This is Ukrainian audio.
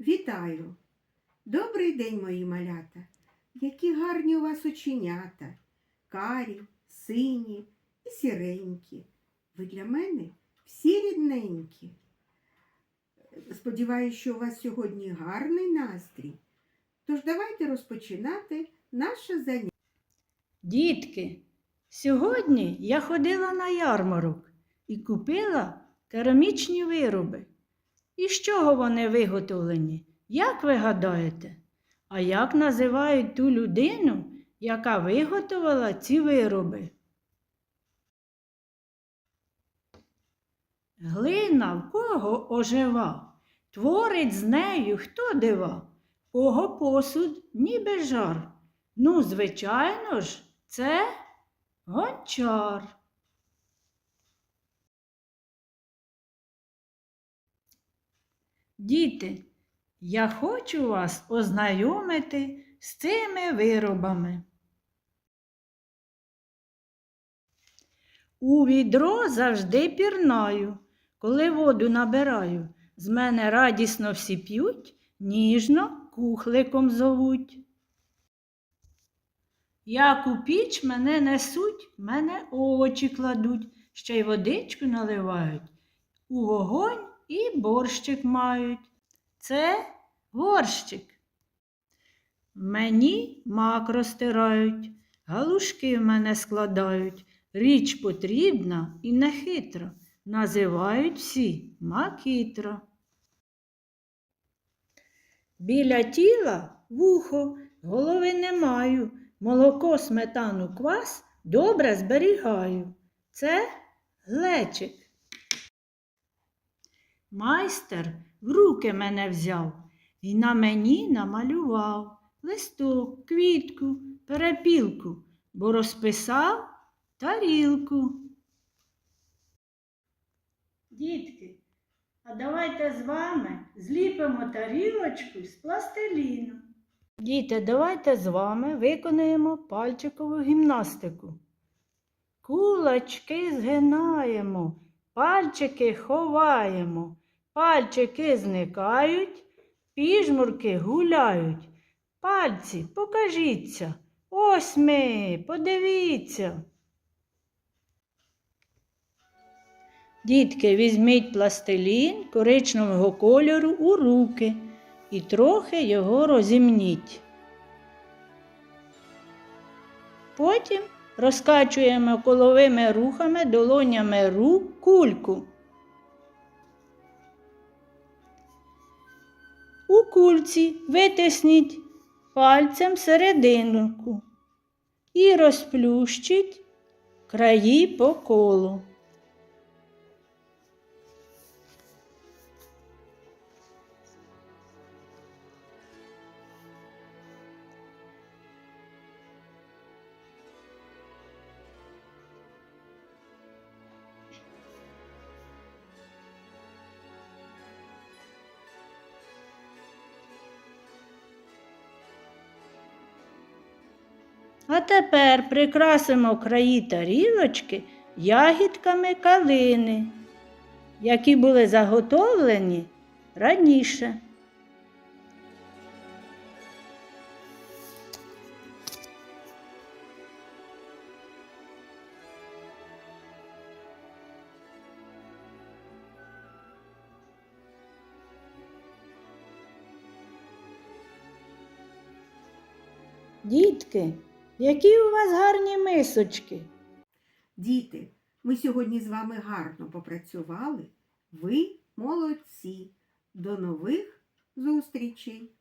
Вітаю! Добрий день, мої малята! Які гарні у вас оченята, карі, сині і сіренькі. Ви для мене всі рідненькі. Сподіваюсь, що у вас сьогодні гарний настрій. Тож давайте розпочинати наше заняття. Дітки, сьогодні я ходила на ярмарок і купила керамічні вироби. І з чого вони виготовлені? Як ви гадаєте? А як називають ту людину, яка виготовила ці вироби? Глина в кого ожива, творить з нею хто дива, кого посуд ніби жар. Ну, звичайно ж, це гончар. Діти, я хочу вас ознайомити з цими виробами. У відро завжди пірнаю, коли воду набираю. З мене радісно всі п'ють, ніжно кухликом зовуть. Як у піч мене несуть, мене очі кладуть, ще й водичку наливають. У вогонь і борщик мають. Це горщик. Мені мак розтирають, галушки в мене складають. Річ потрібна і нехитра. Називають всі макітра. Біля тіла вухо, голови не маю. Молоко, сметану, квас добре зберігаю. Це глечик. Майстер в руки мене взяв і на мені намалював листок, квітку, перепілку, бо розписав тарілку. Дітки, а давайте з вами зліпимо тарілочку з пластиліну. Діти, давайте з вами виконаємо пальчикову гімнастику. Кулачки згинаємо, пальчики ховаємо, пальчики зникають, піжмурки гуляють. Пальці покажіться. Ось ми, подивіться. Дітки, візьміть пластилін коричневого кольору у руки і трохи його розімніть. Потім розкачуємо коловими рухами долонями рук кульку. У кульці витисніть пальцем серединку і розплющіть краї по колу. А тепер прикрасимо краї тарілочки ягідками калини, які були заготовлені раніше. Дітки, які у вас гарні мисочки. Діти, ми сьогодні з вами гарно попрацювали. Ви молодці. До нових зустрічей!